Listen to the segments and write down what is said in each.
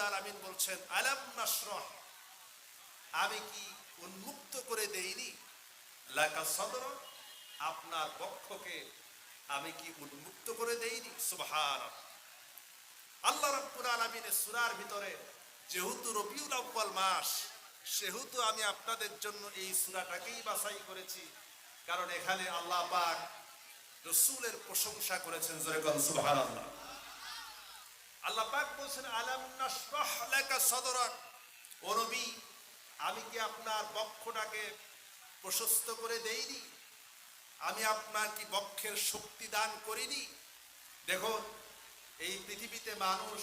রব্বুল বলছেন, আলাম নাশরাহ। আমি কি উন্মুক্ত করে দেইনি? লাকা সদর আপনার পক্ষকে আমি কি উন্মুক্ত করে দেইনি? আল্লাহ ভিতরে যেহেতু রবিউল আউয়াল মাস, সেহেতু আমি আপনাদের জন্য এই সূরাটাকেই বাছাই করেছি। কারণ এখানে আল্লাহ পাক রসুলের প্রশংসা করেছেন সুবহানাল্লাহ। আল্লাহ পাক বলছেন, আলাম নাশরাহ লাকা সদরাক। ও নবী, আমি কি আপনার বক্ষটাকে প্রশস্ত করে দেইনি? আমি আপনার কি বক্ষের শক্তি দান করিনি? দেখুন এই পৃথিবীতে মানুষ,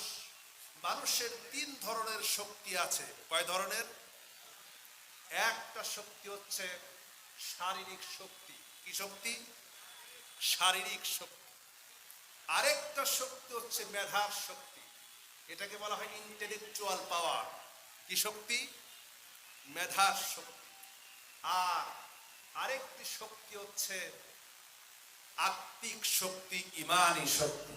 মানুষের তিন ধরনের শক্তি আছে। কয় ধরনের? একটা শক্তি হচ্ছে শারীরিক শক্তি। কি শক্তি? শারীরিক শক্তি। আরেকটা শক্তি হচ্ছে মেধার শক্তি। এটাকে বলা হয় ইন্টেলেকচুয়াল পাওয়ার কি শক্তি? মেধার শক্তি। আর আরেকটি শক্তি হচ্ছে আত্মিক শক্তি, ইমানি শক্তি।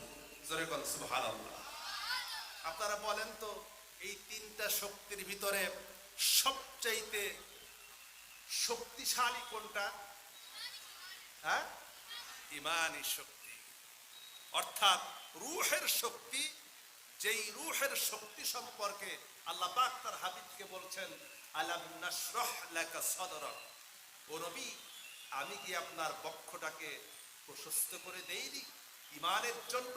আপনারা বলেন তো, এই তিনটা শক্তির ভিতরে সবচাইতে শক্তিশালী কোনটা? হ্যাঁ? ইমানি শক্তি। অর্থাৎ রুহের শক্তি, যেই রুহের শক্তি সম্পর্কে আল্লাহ পাক তার হাবিবকে বলছেন, আলাম নাশরাহ লাকা সাদরাক ও নবী আমি কি আপনার বক্ষটাকে প্রশস্ত করে দেইনি? ইমানের জন্য,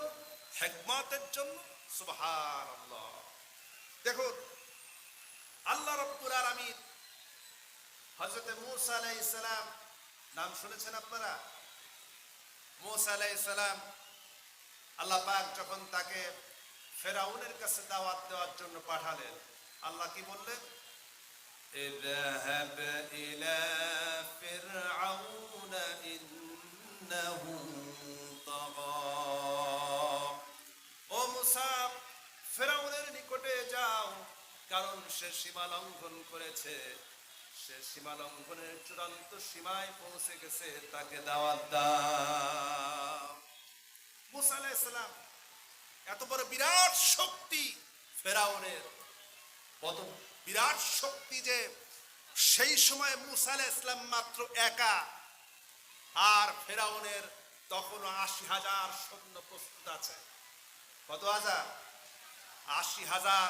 হেকমতের জন্য? সুবহানাল্লাহ। দেখুন আল্লাহ রব্বুল আলামিন হযরত মূসা আলাইহিস সালাম, নাম শুনেছেন আপনারা? মূসা আলাইহিস সালাম আল্লাহ পাক যখন তাকে ফেরাউনের কাছে দাওয়াত দেওয়ার জন্য পাঠালেন আল্লাহ কি বললেন اذهب إلى فرعون إنه طغى ও মুসা ফেরাউনের নিকটে যাও কারণ সে সীমা লঙ্ঘন করেছে সে সীমা লঙ্ঘনের চূড়ান্ত সীমায় পৌঁছে গেছে তাকে দাওয়াত দাও মুসা এত বড় বিরাট শক্তি ফেরাউনের, কত বিরাট শক্তি যে সেই সময় মুসা আলাইহিস ইসলাম মাত্র একা, আর ফেরাউনের তখনও আশি হাজার সৈন্য প্রস্তুত আছে। কত হাজার? আশি হাজার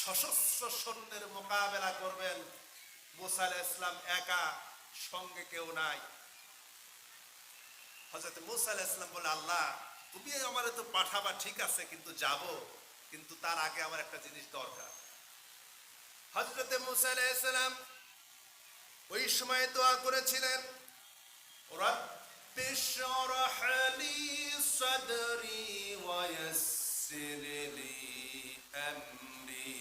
সশস্ত্র সৈন্যের মোকাবেলা করবেন মুসা ইসলাম একা, সঙ্গে কেউ নাই। হজরত মুসা ইসলাম বলে, আল্লাহ তুমি আমার তো পাঠাবা ঠিক আছে কিন্তু যাব কিন্তু তার আগে আমার একটা জিনিস দরকার হজরত মুসা আলাইহিস সালাম ওই সময় দোয়া করেছিলেন রব্বি শরহ লি সাদরি ওয়া ইয়াসসির লি আমরি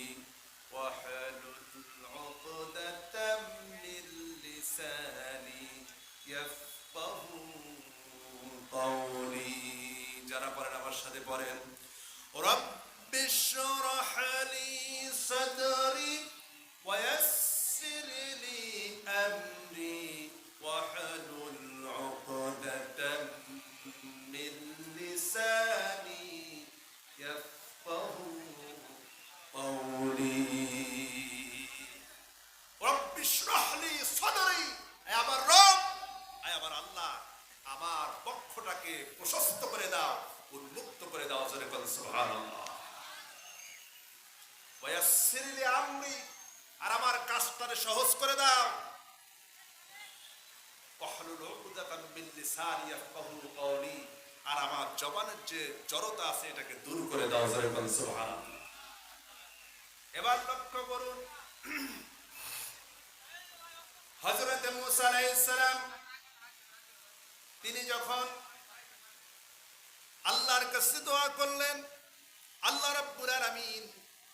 واحلل عقدة من لساني يفقهوا قولي আল্লাহর সাথে পড়েন রব্বিশরাহ লি সাদরি জবানের যে জড়তা আছে, এটাকে দূর করে দাও এবার লক্ষ্য করুন, হযরত মুসা আলাইহিস তিনি যখন আল্লাহর কাছে দোয়া করলেন, আল্লাহ রাব্বুল আলামিন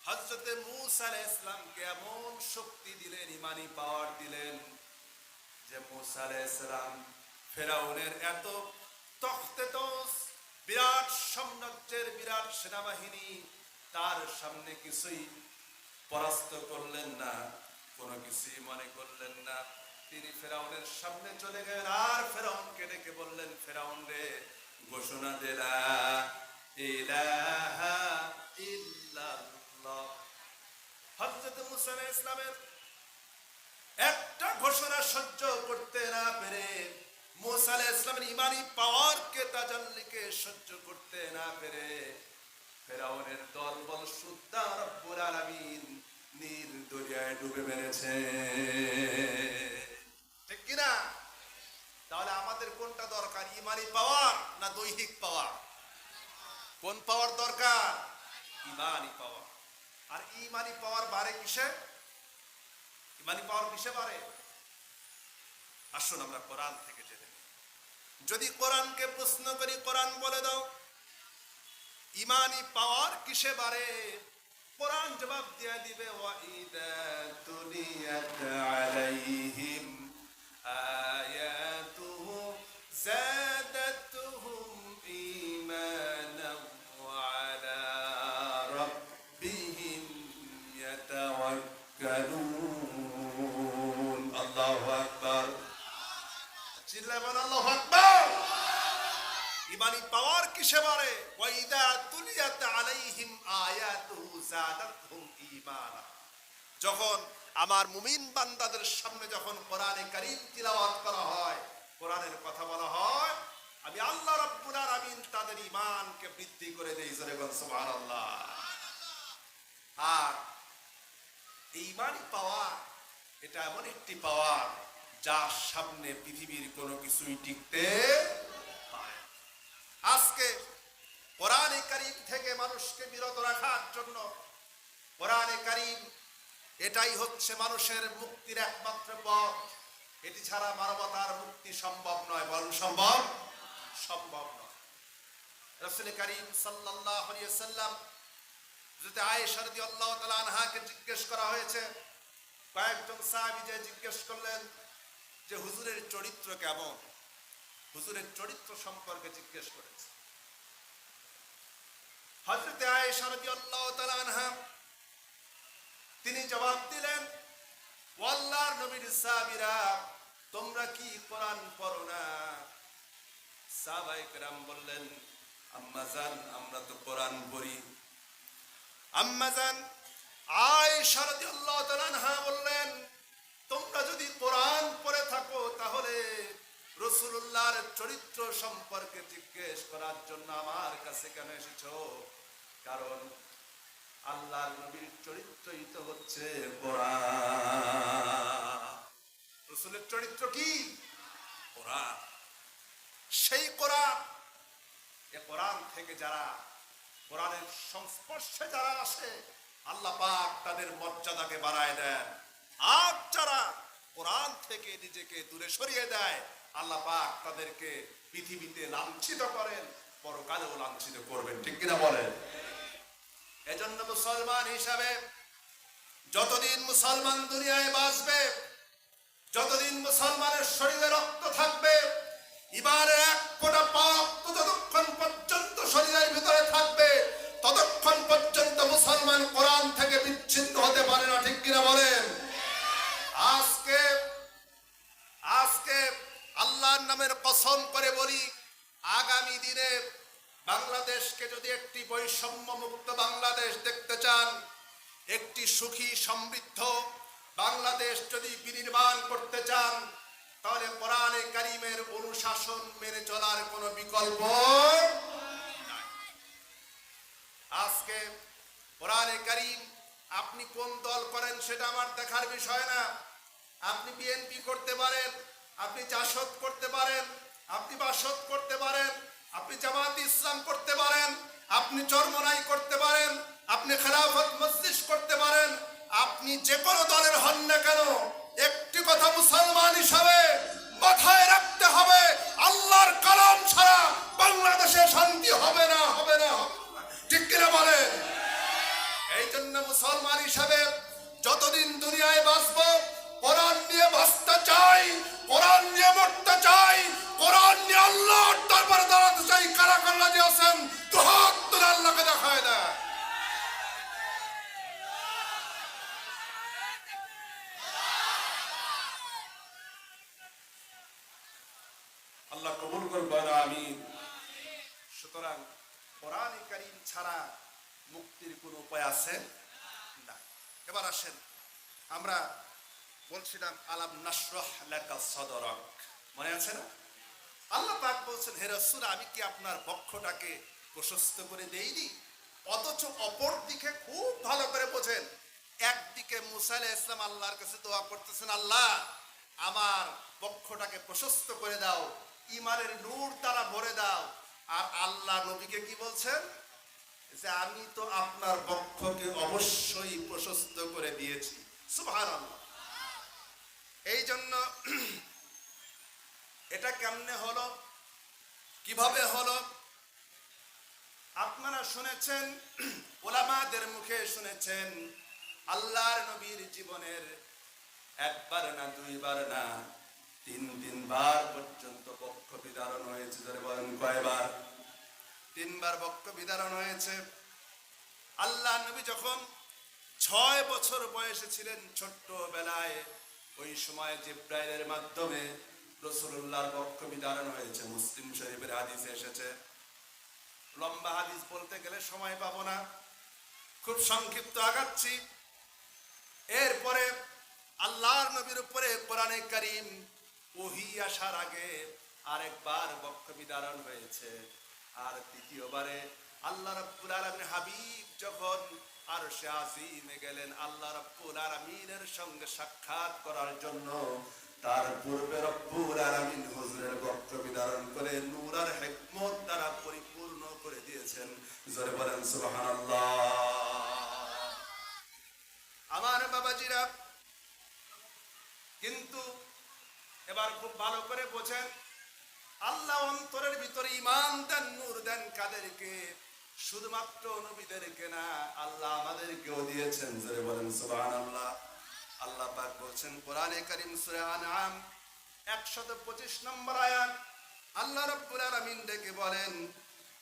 হযরত মূসা আলাইহিস এমন শক্তি দিলেন, ইমানি পাওয়ার দিলেন, যে মূসা আলাইহিস ফেরাউনের এত তখতে তোস বিরাট সাম্রাজ্যের বিরাট সেনাবাহিনী তার সামনে কিছুই পরাস্ত করলেন না, কোনো কিছুই মনে করলেন না। তিনি ফেরাউনের সামনে চলে গেলেন আর ফেরাউনকে ডেকে বললেন, ফেরাউন রে, ঘোষণা দিলা ইসলামের একটা ঘোষণা সহ্য করতে না পেরে মুসা আলাইহিস ইসলামের ইমানি পাওয়ারকে তাজাল্লিকে সহ্য করতে না পেরে ফেরাউনের দলবল সুদ্দা রব্বুল আলামিন নীল দরিয়ায় ডুবে মেরেছে। ঠিক কিনা? তাহলে আমাদের কোনটা দরকার, ইমানি পাওয়ার না দৈহিক পাওয়ার? কোন পাওয়ার দরকার? ইমানি পাওয়ার। আর ইমানি পাওয়ার বাড়ে কিসে? ইমানি পাওয়ার কিসে বাড়ে? আসুন আমরা কোরআন থেকে। যদি কোরআনকে প্রশ্ন করি, কোরআন বলে দাও। ইমানি পাওয়ার কিসে বাড়ে? কোরআন জবাব দিয়ে দিবে, ওয়াইদা আলাইহিম আয়াতুহু ইমানি পাওয়ার কিসে বাড়ে ওয়াইদা তুলিয়াত আলাইহিম আয়াতুহু যাদাতহুম ঈমানা যখন আমার মুমিন বান্দাদের সামনে যখন কোরআনে কারীম তিলাওয়াত করা হয়, কোরআনের কথা বলা হয়, আমি আল্লাহ রাব্বুল আলামিন তাদের ঈমানকে বৃদ্ধি করে দেই, জোরে বল সুবহানাল্লাহ আর ইমানি পাওয়ার, এটা এমন একটি পাওয়ার, যার সামনে পৃথিবীর কোনো কিছুই টিকতে। আজকে কোরআনে কারিম থেকে মানুষকে বিরত রাখার জন্য কোরআনে কারিম এটাই হচ্ছে মানুষের মুক্তির একমাত্র পথ। এটি ছাড়া মানবতার মুক্তি সম্ভব নয় বরং সম্ভব? সম্ভব নয়। রসুল করিম আলাইহি সাল্লাম যদি আয়েশা রাদিয়াল্লাহু তাআলা আনহাকে জিজ্ঞেস করা হয়েছে। কয়েকজন সাহাবী যে জিজ্ঞেস করলেন যে, হুজুরের চরিত্র কেমন? হুজুরের চরিত্র সম্পর্কে জিজ্ঞেস করেছে। আয়েশা তাআলা তিনি জবাব দিলেন নবীর সাহাবীরা, তোমরা কি কোরআন পড়ো না? সাহাবায়ে কেরাম বললেন আম্মাজান আমরা তো কোরআন পড়ি। আম্মাজান আয়েশা রাদিয়াল্লাহু তাআলা আনহা বললেন, তোমরা যদি কোরআন পড়ে থাকো, তাহলে রসুল্লাহর চরিত্র সম্পর্কে জিজ্ঞেস করার জন্য আমার কাছে কেন এসেছ? কারণ আল্লাহ নবীর চরিত্রই তো হচ্ছে রসুলের চরিত্র কি? সেই কোরআন, এ কোরআন থেকে যারা কোরআনের সংস্পর্শে যারা আসে, আল্লাহ পাক তাদের মর্যাদাকে বাড়ায় দেন। আর যারা কোরআন থেকে নিজেকে দূরে সরিয়ে দেয় আল্লাহ পাক তাদেরকে পৃথিবীতে লাঞ্ছিত করেন বড় পরকালেও লাঞ্ছিত করবেন। ঠিক কিনা বলেন? এজন্য মুসলমান হিসাবে যতদিন মুসলমান দুনিয়ায় বাঁচবে, যতদিন মুসলমানের শরীরে রক্ত থাকবে ইমানের এক ফোঁটা পাপ ততক্ষণ পর্যন্ত শরীরের ভিতরে থাকবে, ততক্ষণ পর্যন্ত মুসলমান কোরআন থেকে বিচ্ছিন্ন হতে পারে না, ঠিক কিনা বলেন? আজকে আল্লাহর নামের কসম করে বলি, আগামী দিনে বাংলাদেশকে যদি একটি বৈষম্য মুক্ত বাংলাদেশ দেখতে চান, একটি সুখী, সমৃদ্ধ বাংলাদেশ যদি বিনির্মাণ করতে চান, তাহলে কোরআনে কারিমের অনুশাসন মেনে চলার কোনো বিকল্প আজকে কোরআনে কারিম আপনি কোন দল করেন সেটা আমার দেখার বিষয় না। আপনি বিএনপি করতে পারেন আপনি জাসদ করতে পারেন, আপনি বাসদ করতে পারেন, আপনি জামাত ইসলাম করতে পারেন, আপনি চরমনাই করতে পারেন, আপনি খেলাফত মসজিদ করতে পারেন, আপনি যে কোনো দলের হন না কেন, একটি কথা মুসলমান হিসাবে মাথায় রাখতে হবে, আল্লাহর কালাম ছাড়া বাংলাদেশে শান্তি হবে না হবে না। ঠিক কিনা বলেন এই জন্য মুসলমান হিসাবে যতদিন দুনিয়ায় বাঁচব, কোরআন নিয়ে বাঁচতে চাই কোরআন নিয়ে মরতে চাই, কোরআন নিয়ে আল্লাহর দরবারে দাঁড়াতে চাই, কারা কাল্লা যে আছেন? হাত তুলে আল্লাহকে দেখায় দেয় আল্লাহ কবুল করবেন আমি সুতরাং কোরআন কারীম ছাড়া মুক্তির কোন উপায় আছে? না। এবার আসেন, আমরা বলছিলাম, আলাম নাসরাহ সদরক। মনে আছে না? আল্লাহ পাক বলছেন, হে রাসূল, আমি কি আপনার বক্ষটাকে প্রশস্ত করে দেইনি? অথচ অপর দিকে খুব ভালো করে বোঝেন, একদিকে মুসা আলাইহিস ইসলাম আল্লাহর কাছে দোয়া করতেছেন, আল্লাহ, আমার বক্ষটাকে প্রশস্ত করে দাও ইমানের নূর দ্বারা ভরে দাও। আর আল্লাহ নবীকে কি বলছেন? যে, আমি তো আপনার বক্ষকে অবশ্যই প্রশস্ত করে দিয়েছি। সুবহানাল্লাহ। এই জন্য এটা কেমনে হলো? কীভাবে হলো? আপনারা শুনেছেন, ওলামাদের মুখে শুনেছেন, আল্লাহর নবীর জীবনের একবার না, দুইবার না, তিন, তিনবার পর্যন্ত বক্ষ বিদারণ হয়েছে যারা বলেন কয়বার? তিনবার বক্ষ বিদারণ হয়েছে। আল্লাহ নবী যখন ছয় বছর বয়সে ছিলেন ছোট্ট বেলায় ওই সময় জিব্রাইলের মাধ্যমে রসুল্লাহর বক্ষ বিদারণ হয়েছে। মুসলিম শরীফের হাদিসে এসেছে। লম্বা হাদিস বলতে গেলে সময় পাবো না। খুব সংক্ষিপ্ত আগাচ্ছি। এরপরে আল্লাহর নবীর উপরে কোরআনে করিম ওহি আসার আগে আরেকবার বক্ষ বিদারণ হয়েছে। আর দ্বিতীয়বারে আল্লাহ রাব্বুল আলামিন হাবিব যখন আর আজিমে গেলেন আল্লাহ রাব্বুল আলামিনের সঙ্গে সাক্ষাৎ করার জন্য। তার পূর্বে রব্বুল আলামিন হুজুরের বক্ষ বিদারণ করে নূর আর হিকমত দ্বারা পরিপূর্ণ করে দিয়েছেন। জোরে বলেন, সুবহানাল্লাহ। আমার বাবাজিরা, কিন্তু এবার খুব ভালো করে বোঝেন, আল্লাহ অন্তরের ভিতরে ইমান দেন, নূর দেন কাদেরকে? শুধুমাত্র নবীদেরকে না, আল্লাহ আমাদেরকেও দিয়েছেন, জোরে বলেন সুবহান আল্লাহ আল্লাহ পাক বলছেন, কোরআনে কারিম সূরা আনআম 125 নম্বর আয়াত, আল্লাহ রাব্বুল আলামিন ডেকে বলেন,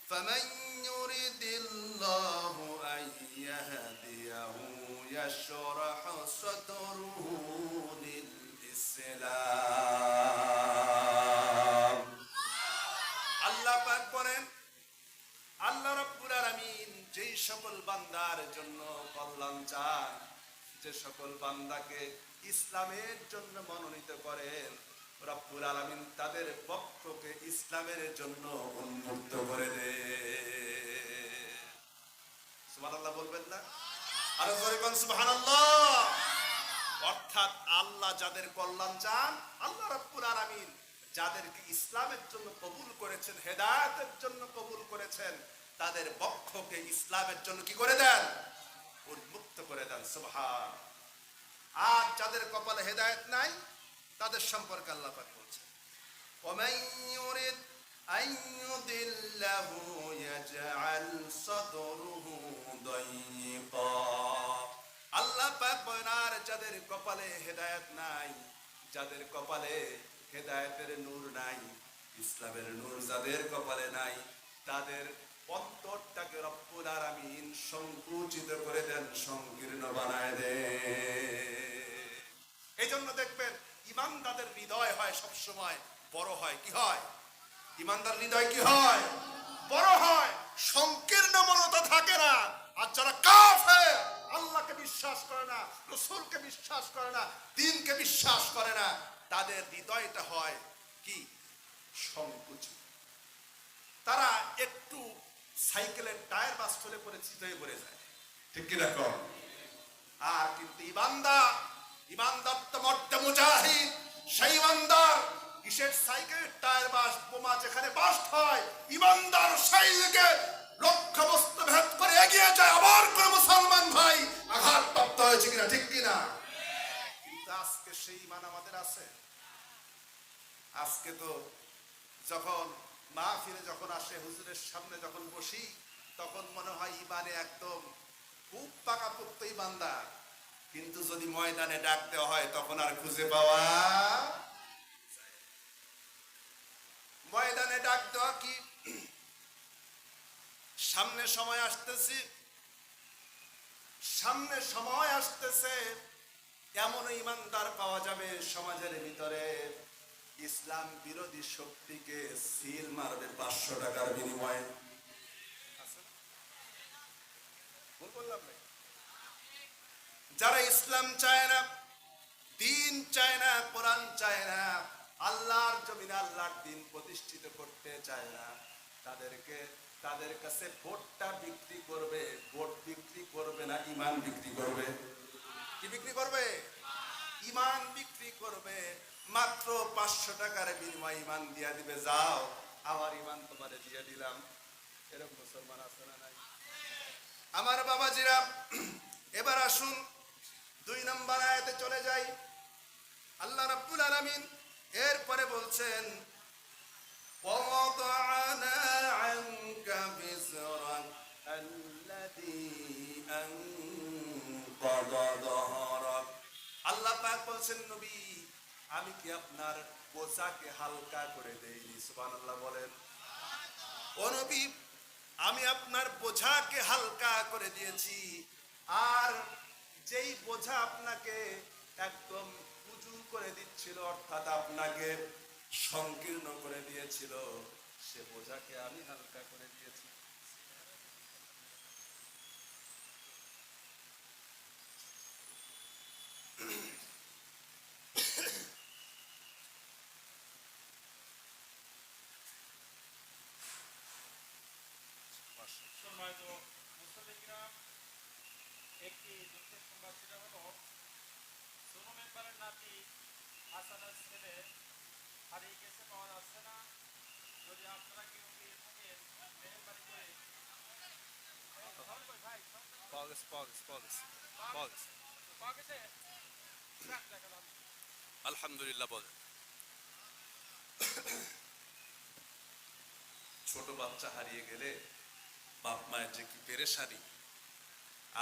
ফামান ইউরিদিল্লাহু আন ইয়াহদিয়াহু ইয়াশরাহ সাদরুহু লিল ইসলাম। আল্লাহ পাক বলেন আল্লাহ রাব্বুল আলামিন যেই সকল বান্দার জন্য কল্যাণ চান, যে সকল বান্দাকে ইসলামের জন্য মনোনীত করেন, রব্বুল আলামিন তাদের পক্ষকে ইসলামের জন্য উন্মুক্ত করে দে সুবহানাল্লাহ বলবেন না? আরও জোরে কোন সুবহানাল্লাহ। অর্থাৎ আল্লাহ যাদের কল্যাণ চান, আল্লাহ রাব্বুল আলামিন যাদেরকে ইসলামের জন্য কবুল করেছেন হেদায়েতের জন্য কবুল করেছেন তাদের বক্ষকে ইসলামের জন্য কি করে দেন উন্মুক্ত করে দেন সুবহান আর যাদের কপালে হেদায়েত নাই তাদের সম্পর্কে আল্লাহ পাক বলছেন ومن يرد أن يضله يجعل صدره ضيقا আল্লাহ পাক বলেন আর যাদের কপালে হেদায়েত নাই যাদের কপালে হেদায়েতের নূর নাই, ইসলামের নূর যাদের কপালে নাই, তাদের অন্তরটাকে রব্বুল আলামিন সংকুচিত করে দেন, সংকীর্ণ বানায় দেন। এই জন্য দেখবেন ইমানদাদের হৃদয় হয় সব সময় বড় হয়, কি হয়? ইমানদার হৃদয় কি হয়? বড় হয়, সংকীর্ণ মনতা থাকে না। আর যারা কাফের, আল্লাহকে বিশ্বাস করে না, রসুলকে বিশ্বাস করে না, দিনকে বিশ্বাস করে না তাদের হৃদয়টা হয় কি? সংকুচিত তারা একটু সাইকেলের টায়ার বাস্তলে করে চিত হয়ে পড়ে যায়। ঠিক কি দেখো আর কিন্তু ইমানদার ইমানদার তো মর্দে মুজাহিদ, সেই ইমানদার কিসের সাইকেল টায়ার বাস, বোমা যেখানে বাস্ট হয়, ইমানদার সেই দিকে লক্ষ্য বস্তু ভেদ করে এগিয়ে যায়, আবার কোন মুসলমান ভাই আঘাত প্রাপ্ত হয়েছে কিনা, ঠিক কিনা? আজকে সেই ইমান আমাদের আছে। আজকে তো যখন মা ফিরে যখন আসে, হুজুরের সামনে যখন বসি, তখন মনে হয় ইমানে একদম খুব পাকাপোক্ত ইমানদার। কিন্তু যদি ময়দানে ডাক দেওয়া হয়, তখন আর খুঁজে পাওয়া ময়দানে ডাক দেওয়া কি? সামনে সময় আসতেছি। সামনে সময় আসতেছে। এমন ইমানদার পাওয়া যাবে সমাজের ভিতরে? ইসলাম বিরোধী শক্তিকে সিল মারবে পাঁচশো টাকার বিনিময়ে? যারা ইসলাম চায় না, দিন চায় না, কোরআন চায় না, আল্লাহর জমিনে আল্লাহর দিন প্রতিষ্ঠিত করতে চায় না, তাদেরকে, তাদের কাছে ভোটটা বিক্রি করবে, ভোট বিক্রি করবে না, ইমান বিক্রি করবে? কি বিক্রি করবে ইমান বিক্রি করবে মাত্র পাঁচশো টাকার বিনিময় ইমান দিয়া দিবে যাও আমার ইমান তোমারে দিয়ে দিলাম এরকম মুসলমান আছে না নাই আমার বাবাজিরা এবার আসুন দুই নম্বর আয়াতে চলে যাই আল্লাহ রাব্বুল আলামিন এরপরে বলছেন ووضعنا عنك وزرك الذي أنقض ظهرك আল্লাহ পাক বলছেন, নবী, আমি কি আপনার বোঝাকে হালকা করে দেইনি? সুবহানাল্লাহ বলেন। ও নবী, আমি আপনার বোঝাকে হালকা করে দিয়েছি। আর যেই বোঝা আপনাকে একদম উজু করে দিচ্ছিল, অর্থাৎ আপনাকে সংকীর্ণ করে দিয়েছিল, সে বোঝাকে আমি হালকা করে দিয়েছি। সম্মানিত মুসলিমরা একটি দুঃখের সংবাদ পাওয়া যাচ্ছে না যদি আপনারা কেউ মেহরবানি করে এই, সব কই ভাই, সব কই? আলহামদুলিল্লাহ বলেন। ছোট বাচ্চা হারিয়ে গেলে বাপ মায়ের যে কি পেরেশানি,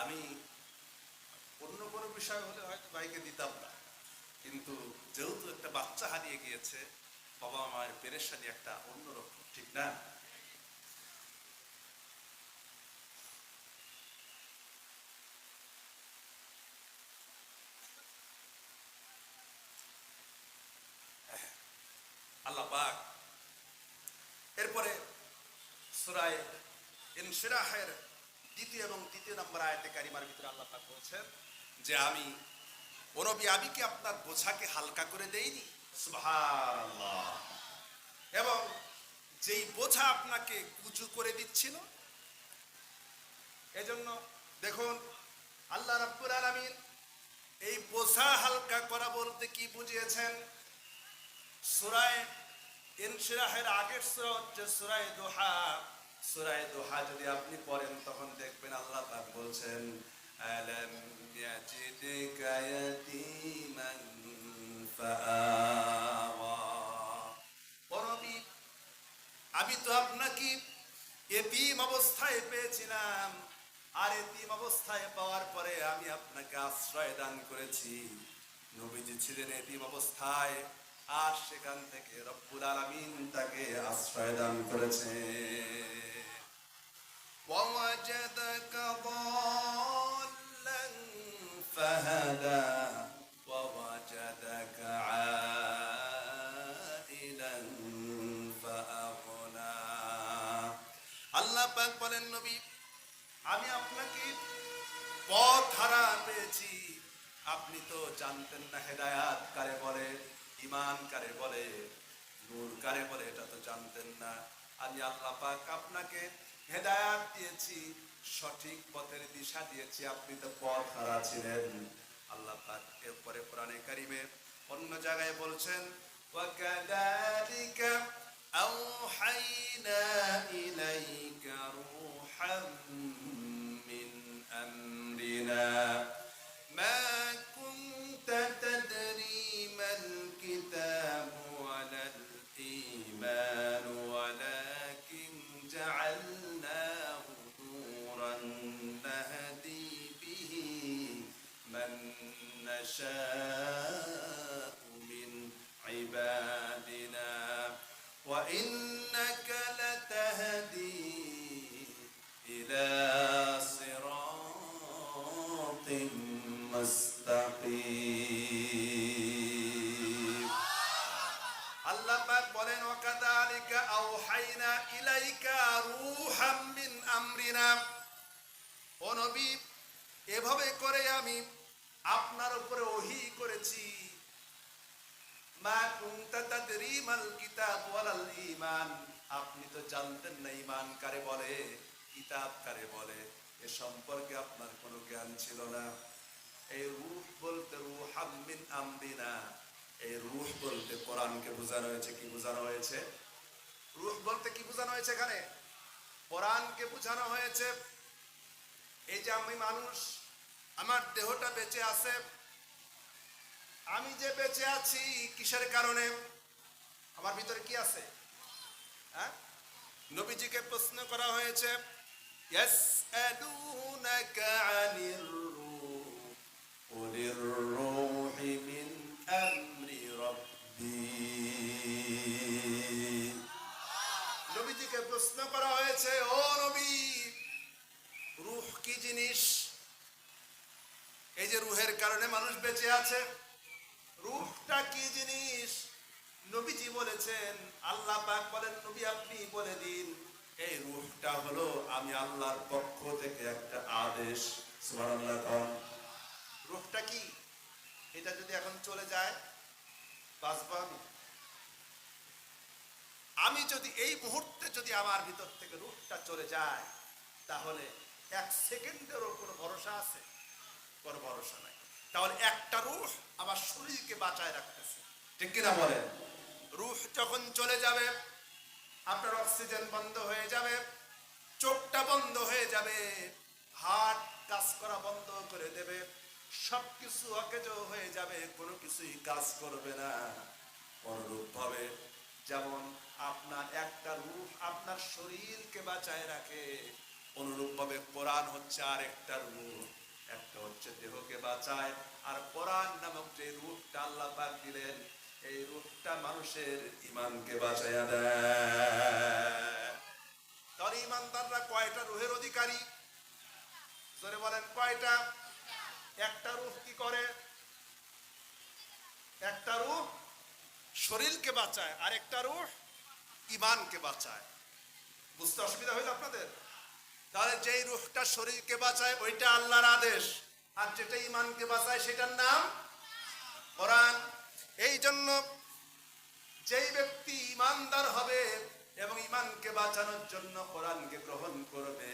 আমি অন্য কোনো বিষয় হলে হয়তো ভাইকে দিতাম না। কিন্তু যেহেতু একটা বাচ্চা হারিয়ে গিয়েছে, বাবা মায়ের পেরেশানি একটা অন্যরকম, ঠিক না আল্লাহ পাক এরপরে সুরায় ইনশিরাহের দ্বিতীয় এবং তৃতীয় নম্বর আয়াতে কারিমার ভিতরে আল্লাহ পাক বলছেন যে আমি ও নবী আমি কি আপনার বোঝাকে হালকা করে দেইনি। এবং যেই বোঝা আপনাকে উঁচু করে দিচ্ছিল, এজন্য দেখুন, আল্লাহ রাব্বুল আলামিন এই বোঝা হালকা করা বলতে কি বুঝিয়েছেন? সুরায় ইনশিরাহের আগের সূরা হচ্ছে সূরায়ে দোহা। সূরায়ে দোহা যদি আপনি পড়েন, তখন দেখবেন আল্লাহ পাক বলছেন আমি। তো আপনাকে এতিম অবস্থায় পেয়েছিলাম। আর এতিম অবস্থায় পাওয়ার পরে আমি আপনাকে আশ্রয় দান করেছি। নবীজি ছিলেন এতিম অবস্থায়। আর সেখান থেকে রব্বুল আলামিন তাকে আশ্রয় দান করেছে ووجدك ضالا فهدى ووجدك عائلا فأغنى আল্লাহ পাক বলেন নবী আমি আপনাকে পথ হারা পেয়েছি আপনি তো জানতেন না হেদায়াত কারে বলে ইমান কারে বলে নূর কারে বলে এটা তো জানতেন না আমি আল্লাহ পাক আপনাকে হেদায়াত দিয়েছি সঠিক পথের দিশা দিয়েছি আপনি তো পথ হারা ছিলেন আল্লাহ পাক এরপরে কোরআনে কারিমে অন্য জায়গায় বলছেন وكذلك أوحينا إليك روحا من أمرنا ما نشاء রুহ বলতে কি বোঝানো হয়েছে এখানে? কোরআনকে বোঝানো হয়েছে, এই যে আমি মানুষ, আমার দেহটা বেঁচে আছে, আমি যে বেঁচে আছি কিসের কারণে? আমার ভিতরে কি আছে? হ্যাঁ? নবীজিকে প্রশ্ন করা হয়েছে, ইয়াসআলুনাকা হয়েছে, ও নবী। রূহ কি জিনিস? এই যে রুহের কারণে মানুষ বেঁচে আছে, রূহটা কি জিনিস? নবীজি বলেছেন, আল্লাহ পাক বলেন, নবী, আপনি বলে দিন। এই রূহটা হলো, আমি আল্লাহর পক্ষ থেকে একটা আদেশ। সুবহানাল্লাহ কোন রূহটা কি এটা যদি এখন চলে যায় বাঁচবো আমি আমি যদি এই মুহূর্তে যদি আমার ভিতর থেকে রূহটা চলে যায়, তাহলে এক সেকেন্ডেরও কোনো ভরসা আছে? কোনো ভরসা নাই। তাহলে একটা রূহ আমার শরীরকে বাঁচায় রাখতেছে। ঠিক কিনা বলেন? রূহ যখন চলে যাবে, আপনার অক্সিজেন বন্ধ হয়ে যাবে, চোখটা বন্ধ হয়ে যাবে হার্ট কাজ করা বন্ধ করে দেবে, সবকিছু অকেজ হয়ে যাবে, কোনো কিছুই কাজ করবে না। অনুরূপ ভাবে যেমন আপনার একটা রূপ আপনার শরীরকে বাঁচায় রাখে। অনুরূপ ভাবে কোরআন হচ্ছে আর একটা রূপ। একটা হচ্ছে দেহকে বাঁচায়। আর কোরআন নামক যে রূপটা আল্লাহ পাক দিলেন, এই রূপটা মানুষের ইমানকে বাঁচাইয়া দেয়। তাহলে ইমানদাররা কয়টা রুহের অধিকারী? জোরে বলেন, কয়টা? একটা রূপ কি করে? একটা রূপ শরীরকে বাঁচায়। আর একটা রূহ ইমানকে বাঁচায়। বুঝতে অসুবিধা হইল আপনাদের? তাহলে যেই রূহটা শরীরকে বাঁচায়, ওইটা আল্লাহর আদেশ। আর যেটা ইমানকে বাঁচায়, সেটার নাম কোরআন। এই জন্য যেই ব্যক্তি ইমানদার হবে এবং ইমানকে বাঁচানোর জন্য কোরআনকে গ্রহণ করবে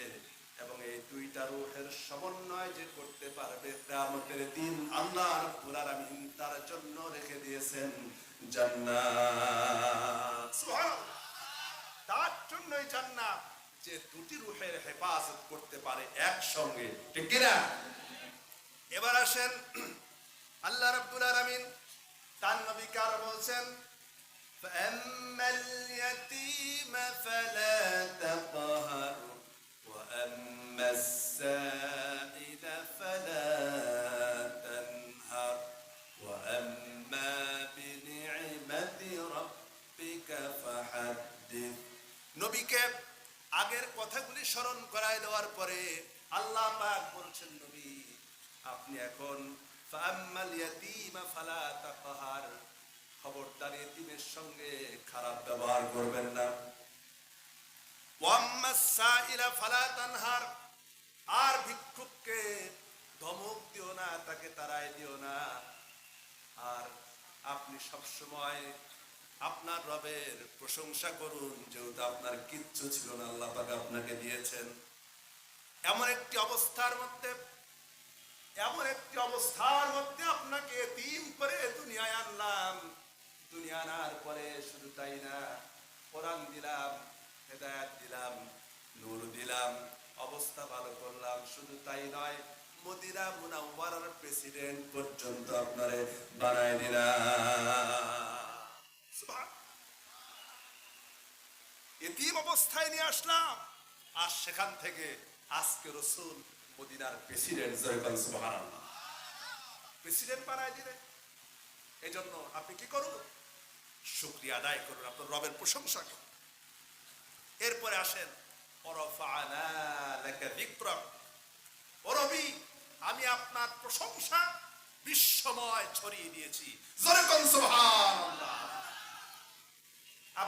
এবং এই দুইটা রূহের সমন্বয় যে করতে পারবে, কিয়ামতের দিন আল্লাহ রাব্বুল আলামিন তার জন্য রেখে দিয়েছেন জান্নাত। সুবহানাল্লাহ। তার জন্যই জান্নাত যে দুটি রূহের হেফাজত করতে পারে একসঙ্গে ঠিক কিনা এবার আসেন আল্লাহ রাব্বুল আলামিন তার নবীকে আরো বলছেন فأما اليتيم فلا تقهر وأما السائل فلا নবীকে আগের কথাগুলি স্মরণ করায় দেওয়ার পরে আল্লাহ পাক বলছেন, নবী, আপনি এখন খবরদার এতিমের সঙ্গে খারাপ ব্যবহার করবেন না। আর ভিক্ষুককে ধমক দিও না, তাকে তাড়ায় দিও না। আর আপনি সব সময় আপনার রবের প্রশংসা করুন, যেহেতু আপনার কিচ্ছু ছিল না, আল্লাহ পাক আপনাকে দিয়েছেন। এমন একটি অবস্থার মধ্যে, এমন একটি অবস্থার মধ্যে আপনাকে তিন করে দুনিয়ায় আনলাম। দুনিয়া আনার পরে শুধু তাই না, কোরআন দিলাম, হেদায়াত দিলাম, নূর দিলাম, অবস্থা ভালো করলাম। শুধু তাই নয়, মদিনা মুনাওয়ারার প্রেসিডেন্ট পর্যন্ত আপনারে বানায় দিলাম। এতিম অবস্থায় নিয়ে আসলাম। আর সেখান থেকে আজকে রসুল মদিনার প্রেসিডেন্ট জয়কাল প্রেসিডেন্ট বানায় দিলেন। এই জন্য আপনি কি করুন? শুক্রিয়া আদায় করুন আপনার রবের প্রশংসা করুন এরপরে আসেন ওরফানা লাকা যিকরাক। ও রবি আমি আপনার প্রশংসা বিশ্বময় ছড়িয়ে দিয়েছি। জোরে কোন সুবহানাল্লাহ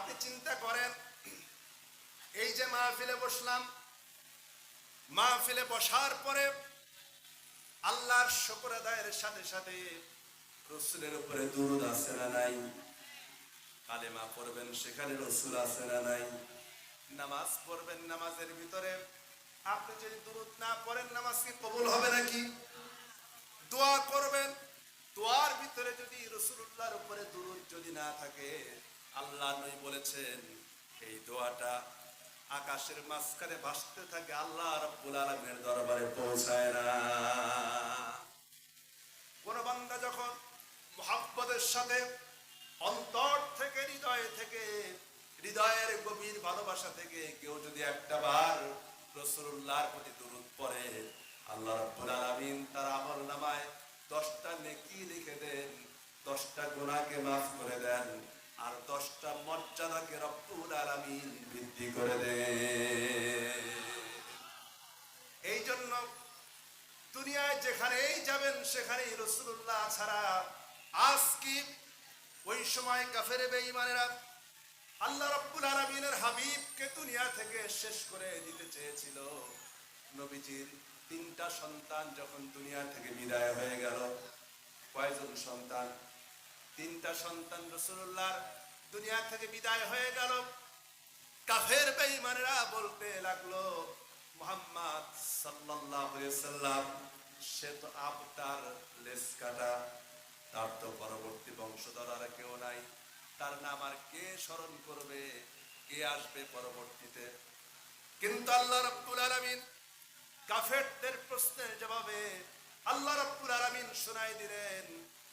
আপনি চিন্তা করেন, এই যে মাহফিলে বসলাম, মাহফিলে বসার পরে আল্লাহর শকর আদায়ের সাথে সাথে রসুলের উপরে দুরুদ আছে না নাই? কালেমা পড়বেন সেখানে রসুল আছে না নাই? নামাজ পড়বেন নামাজের ভিতরে। আপনি যদি দুরুদ না পড়েন, নামাজ কি কবুল হবে নাকি? দোয়া করবেন। দোয়ার ভিতরে যদি রসুল্লাহর উপরে দুরুদ যদি না থাকে আল্লাহ নই বলেছেন, এই দোয়াটা আকাশের মাঝখানে ভাসতে থাকে, আল্লাহ রব্বুল আলমের দরবারে পৌঁছায় না। কোন বান্দা যখন মোহাব্বতের সাথে, অন্তর থেকে, হৃদয় থেকে, হৃদয়ের গভীর ভালোবাসা থেকে কেউ যদি একটা বার রসুল্লাহর প্রতি দুরুদ পড়ে, আল্লাহ রব্বুল আলামিন তার আমল নামায় দশটা নেকি লিখে দেন, দশটা গুনাহকে মাফ করে দেন। আর দশটা মর্যাদাকে রব্বুল আলামিন বৃদ্ধি করে দে। এই জন্য দুনিয়ায় যেখানেই যাবেন, সেখানেই রসুল্লাহ ছাড়া আজ কি? ওই সময় কাফের বেঈমানেরা আল্লাহ রব্বুল আলমিনের হাবিবকে দুনিয়া থেকে শেষ করে দিতে চেয়েছিল। নবীজির তিনটা সন্তান যখন দুনিয়া থেকে বিদায় হয়ে গেল, কয়জন সন্তান? তিনটা সন্তান রসুল্লাহর দুনিয়া থেকে বিদায় হয়ে গেল। কাফের বেঈমানেরা বলতে লাগল, মোহাম্মদ সাল্লাম সে তো আপনার লেস কাটা। তার তো পরবর্তী বংশধর আর কেউ নাই। তার নাম আর কে স্মরণ করবে? কে আসবে পরবর্তীতে? কিন্তু আল্লাহ রাব্বুল আলামিন কাফেরদের প্রশ্নের জবাবে আল্লাহ রাব্বুল আলামিন শোনাই দিলেন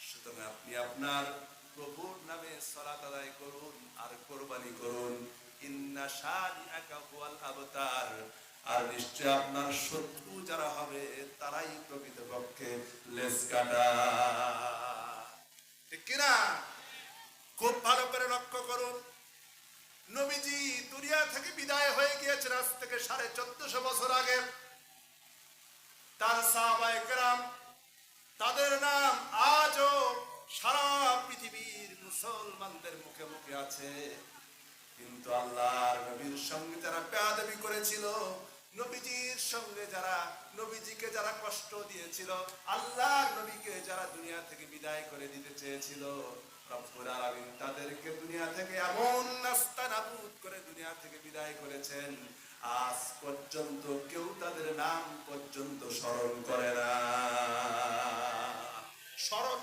সুতরাং আপনি আপনার প্রভুর নামে সালাত আদায় করুন আর কোরবানি করুন। ইন্না শানিআকা হুয়াল আবতার। আর নিশ্চয় আপনার শত্রু যারা হবে, তারাই প্রকৃতপক্ষে লেস কাটা। ঠিক কিনা? খুব ভালো করে লক্ষ্য করুন। নবীজি দুনিয়া থেকে বিদায় হয়ে গিয়েছেন আজ থেকে সাড়ে চোদ্দশো বছর আগে। তার সাহাবায়ে তাদের নাম আজও সারা পৃথিবীর মুসলমানদের মুখে মুখে আছে। কিন্তু আল্লাহর নবীর সঙ্গে যারা বেয়াদবি করেছিল, নবীজির সঙ্গে যারা, নবীজিকে যারা কষ্ট দিয়েছিল, আল্লাহর নবীকে যারা দুনিয়া থেকে বিদায় করে দিতে চেয়েছিল তাদেরকে দুনিয়া থেকে এমন নাস্তা নাবুদ করে দুনিয়া থেকে বিদায় করেছেন। আজ পর্যন্ত কেউ তাদের নাম পর্যন্ত স্মরণ করে না। স্মরণ